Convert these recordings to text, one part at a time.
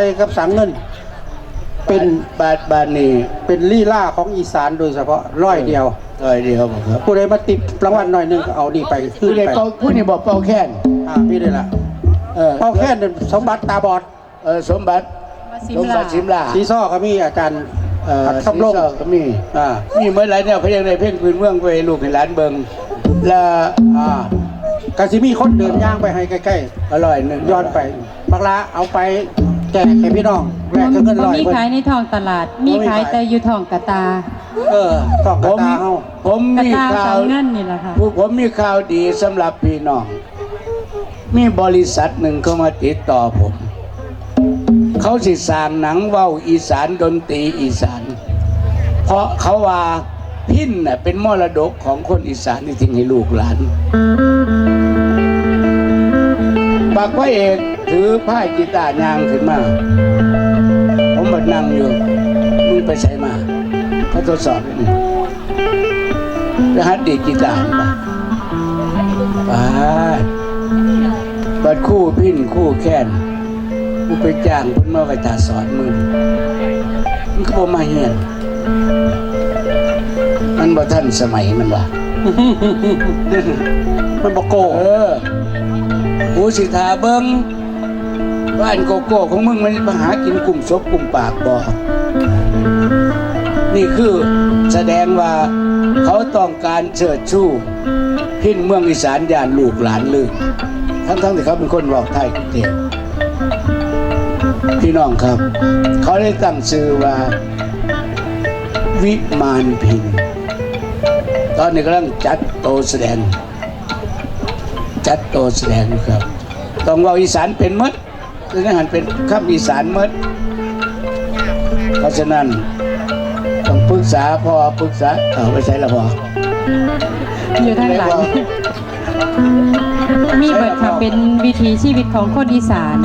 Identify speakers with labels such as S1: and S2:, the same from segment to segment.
S1: ไปกับสังเงิน เป็น
S2: บาทบาทนี่
S1: เป็นลี่ล่าของอีสานโดยเฉพาะร้อยเดียว
S2: ร้อยเดียวบ่ครับ
S1: ผู้ใดมาติดรางวัลหน่อยหนึงก็เอานี่ไปขึ้
S2: ผู้
S1: น
S2: ใด
S1: ไป
S2: เป่าผู้นี่บอกเป่าแค้น
S1: อ่าพี่ได้ละ
S2: เออ
S1: เป้าแค่นั้นสมบัติตาบอด
S2: เออสมบัติ
S3: มาซิ
S2: ส
S3: ม
S2: ม
S3: ลา
S2: บัติสิมลา
S1: สีซ้อก็มีอาจารย์
S2: เอ่อ
S1: หัด
S2: สิ
S1: คำลง
S2: ซอกก็มี
S1: อ่า
S2: มีเมื่อไหรเนี่ยเพลงในเพลงพื้นเมืองไปให้ลูกให้หลานเบิ่งและ
S1: อ่ากาสิมีคนเดินย่างไปให้ใกล้
S2: อร่อยหนึ่ง
S1: ๆย้อนไปบักลาเอาไป แจกให้พี่น้องแลกกับเงิน
S3: บ่
S1: ร้อย
S3: มี
S1: เพิ่น
S3: ขายในท้องตลาด มีขายแต่อยู่ท้องกระตา
S1: เออตอกก
S2: ผ
S1: ระ
S2: ม
S1: ตาเฮา
S2: ผม
S3: กระ
S2: มี
S3: ตา
S2: ข่า
S3: สาว งเงินนี่แหละค่ะ
S2: ผู้ผมมีข่าวดีสำหรับพี่น้อง มีบริษัทหนึ่งเข้ามาติดต่อผม เขาสิสร้างหนังเว้าอีสานดนตรีอีสาน เพราะเขาว่าพินน่ะเป็นมรดกของคนอีสานที่ทิ้งให้ลูกหลานปากพระเอก ถือผ้ากีตาร์ยางขึ้นมา ผมบัดนั่งอยู่ มึงไปใส่มาเขาทดสอบเลยนี่ไปหัดดีดกีตาร์ป่ะไปบัดคู่พินคู่แค้นกูไปจ้างเพิ่นมาไปตาสอนมึงมันก็บ่มาเฮียนมันบ่ทันสมัยมันว่ะ
S1: มันบอกโก
S2: เออกูสิทาเบิง บ้านโกโก้ของมึงมันมาหากินกลุ่มซบกลุ่มปากบ่นี่คือแสดงว่าเขาต้องการเชิดชูพินเมืองอีสานย่านลูกหลานลืมทั้งๆที่เขาเป็นคนบอกไทยกรุงเทพพี่น้องครับ เขาได้ตั้งชื่อว่า วิมานพินตอนนี้กำลังจัดโตแสดง จัดโตแสดงครับ ต้องว่าอีสานเป็นมด คือหันเป็นคำอีสานหมดเพราะฉะนั้นต้องปรึกษาพ่อปรึกษาเอาไปใช้ละพ่อ
S3: อยู่ทางหลัง มีเบิดค่ะเป็นวิถีชีวิตของคนอีสาน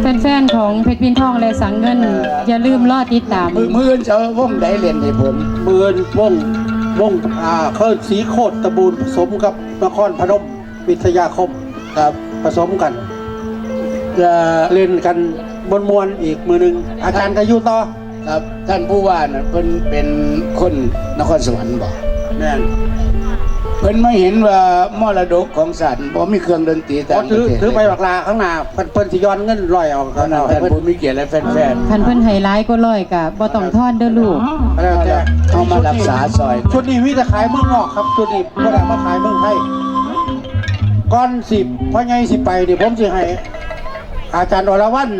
S3: แฟนๆของเพชรพินทองและสังเงิน อย่าลืมรอติดตาม
S2: มือมืออนจะเอาวงไดเล่นให้ผม
S1: เบือนวงวงอ่าเคลื่อนสีโคตรตะบูนผสมกับนครพนม วิทยาคม
S2: ครับ
S1: ผสมกัน
S2: จะ
S1: เล่นกันบนมวลอีกมือหนึ่งอาจารย์ก็อยู่ต่อ
S2: ครับท่านผู้ว่านะเพิ่นเป็นคนนครสวรรค์บอก
S1: แน่น
S2: เพิ่นไม่เห็นว่ามรดกของสัตว์บ่มีเครื่องดนตรี
S1: พ
S2: ต่า
S1: อง
S2: ป
S1: ถือ
S2: ระเทศ
S1: ถือไปบักลาข้างหน้าเพิ่นเพิ่นสิย้อนเงินลอยเอา
S2: เพราะ
S1: เขา
S2: นั้น
S1: เอา
S2: ท่าน
S1: เพิ่น
S2: ผู้มีเกียรติและแฟน
S3: คันเพิ่นไฮไลท์ก็ร้อยกะบ่ต้องทอนเด้อลูก
S1: แล้วแต่
S2: ๆเอามารักษาซอย
S1: ชุดนี้วิจะขายเมืองนอกครับชุดนี้บ่ได้มาขายเมืองไทย ก่อนสิพ่อใหญ่สิไปนี่ผมสิให้อาจารย์อรวรรณ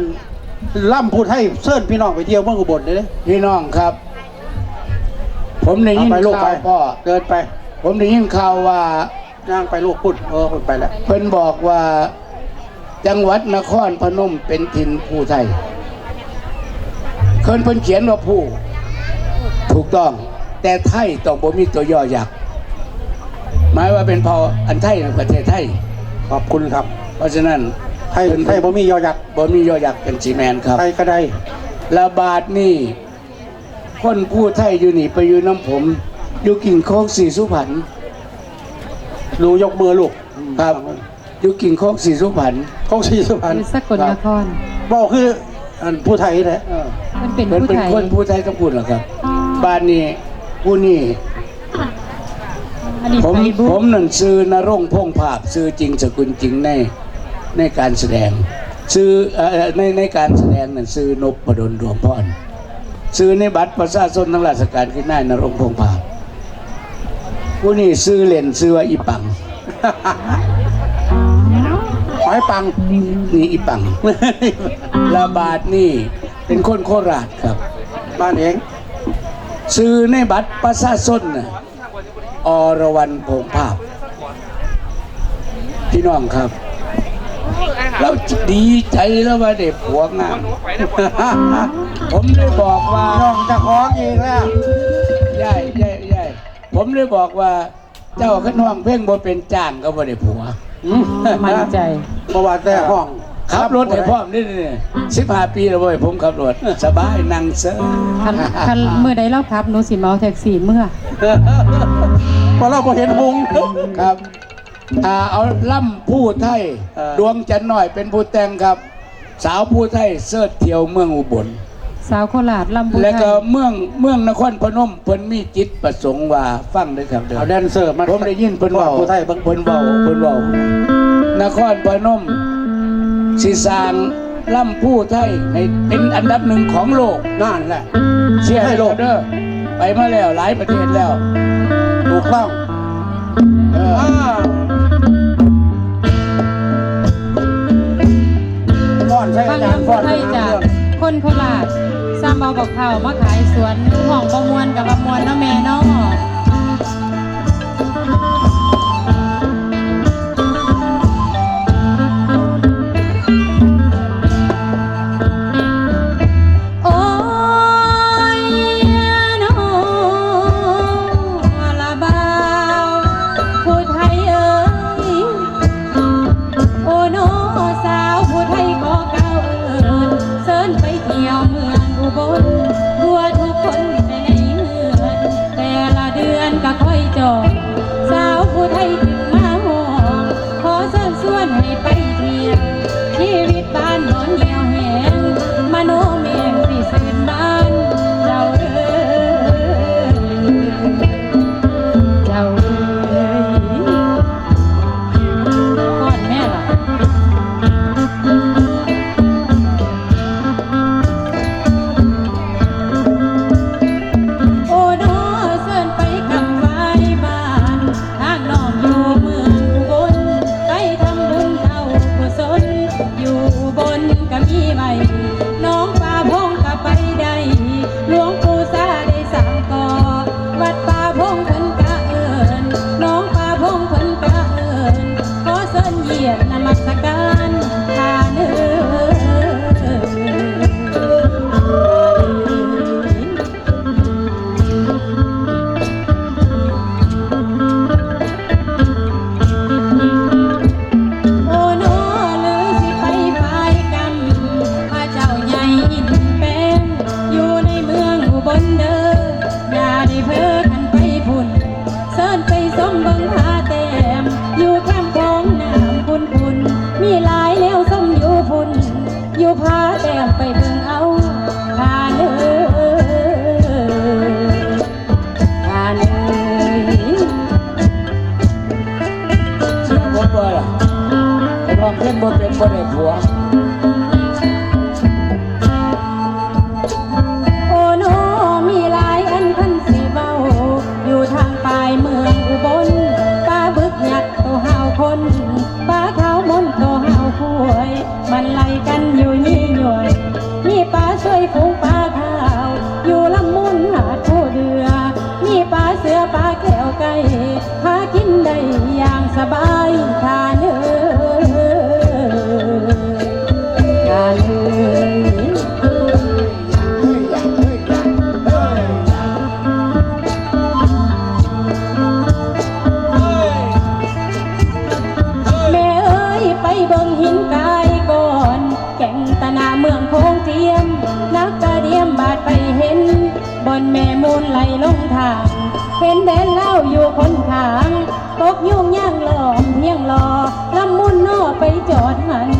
S1: ล่ำพูดให้เชิญพี่น้องไปเที่ยวเมืองอุบลเด้อ
S2: พี่น้องครับ ผมได้
S1: เอา
S2: ยิน
S1: ไปลูกไป
S2: ข่าวพ่อ
S1: เกินไป
S2: ผมได้ยินข่าวว่า
S1: ย่างไปลูกพุ่นเออพุ่นไปแล้ว
S2: เพิ่นบอกว่าจังหวัดนครพนมเป็นถิ่นผู้ไทยเคินเพิ่นเขียนว่าผู้ ถูกต้อง แต่ไทยต้องบ่มีตัวย่อยักษ์ห มายว่าเป็นเผ่าอันไทยในประเทศไทย
S1: ขอบคุณครับ
S2: เพราะฉะนั้น
S1: ไทยไทยบ่มียอยักษ์
S2: บ่มีย่อยักษ์เป็นสีแมนครับ
S1: ไทยก็ได้
S2: ระบาดนี่คนผู้ไทยอยู่นี่ไปอยู่น้ำผม อยู่กิ่งโคกสีสุพรรณ
S1: รู้ยกมือลูก
S2: ครับอยู่กิ่งโคกสีสุพรรณ
S1: คงสีสุพรรณ
S3: อยู่สกลนคร
S1: บอกคืออันผู้ไทยแหละ
S2: เออ
S3: มันเป็น
S2: เพิ่น
S3: ผู้
S2: เป็น
S3: ไทย
S2: คนผู้ไทยต้องพูดเหรอครับ บ้านนี้ผู้นี่
S3: อันนี้
S2: ผม
S3: ไทยบุ
S2: ผมนั่นซื้อนรงค์พงภาพซื้อจริงสกุลจริงในในการแสดง ซื้อเอ่อในในการแสดงนั่นซื้อนบประดลดวงพรซื้อในบัตรประชาชนทั้งราชการคือนายนรงค์พงภาพผู้นี่ซื้อเล่นซื้อว่าอีปัง
S1: หอยปัง
S2: นี่อีปังระบาดนี่เป็นคนโคราชครับ
S1: บ้านเอง
S2: ซื้อในบัตรประชาชนน่ะ อรวรรณพงภาพ พี่น้องครับ เราดีใจแล้วว่าเด็กผัวงาม ผมได้บอกว่า
S1: น้องจะของเองแล้ว
S2: ย่ายย่ายย่ายผมได้บอกว่า เจ้าขึ้นห้องเพ่งบ่เป็นจ้างก็บ่ได้ผัว
S1: อืม
S3: มั่นใจ
S1: เพราะว่าแต่ห้อง
S2: ขับรถให้พร้อมนี่นี่สิบห้าปีแล้วเว้ยผมขับรถ สบายนั่งเซอ
S3: คันคันเมื่อใดเราขับหนูสิเมาแท็กซี่เมื่อ
S1: เพราะเราบ่เห็นหงส์
S2: ครับอ่าเอาล่ำผู้ไทย
S1: เออ
S2: ดวงจันทร์หน่อยเป็นผู้แต่งครับ สาวผู้ไทยเสิร์ชเที่ยวเมืองอุบล
S3: สาวโคราชลำพูน
S2: แล้ว
S3: ไท
S2: ก็
S3: ย
S2: เมืองเมืองนครพนมเพิ่นมีจิตประสงค์ว่าฟังได้ครับเด้อ
S1: เอาแดนเซอร์มา
S2: ผมได้ยินเพิ่นเว้า
S1: ผู้ไทยเบิ่ง
S2: เพิ่นเว้าเพิ่นเว้านครพนมสิสร้างล่ำผู้ไทยให้เป็นอันดับหนึ่งของโลก
S1: นั่นแหละ
S2: เชียร์
S1: ให้
S2: ให้
S1: โล
S2: โล
S1: ก
S2: กเด้อไปมาแล้วหลายประเทศแล้ว
S1: ถูกต้อง
S2: เออ
S1: อ้าวฟ้อนใช่
S3: ฟั
S1: อางจารย์
S3: ลำ
S1: ฟ้
S3: พู
S1: อน
S3: ไทย
S1: เป็น
S3: จาก
S1: เรื่อง
S3: คนโคราชซ้ำเอาบอกข้าวมาขายสวนห้องประมวลกับประมวลเนาะแม่เนาะ หากินได้อย่างสบายค่ะ
S2: น
S3: แดนเล่าอยู่คนขาง ตกยุ่งย่างหลอมเพียงรอลำมุนนอไปจอดหัน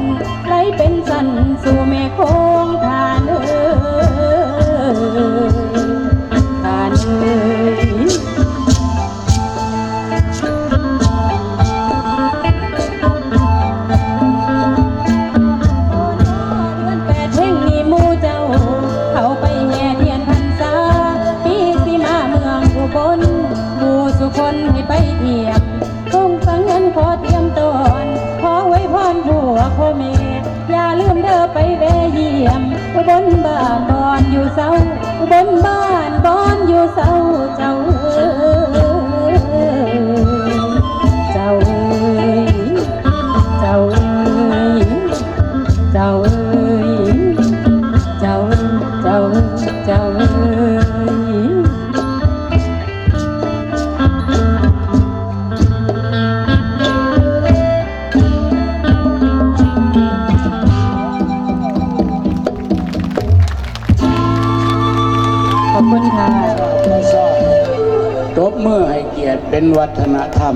S3: บ้านบอนอยู่เศร้าบนบ้านบอนอยู่เศร้าเจ้า
S2: เป็นวัฒนธรรม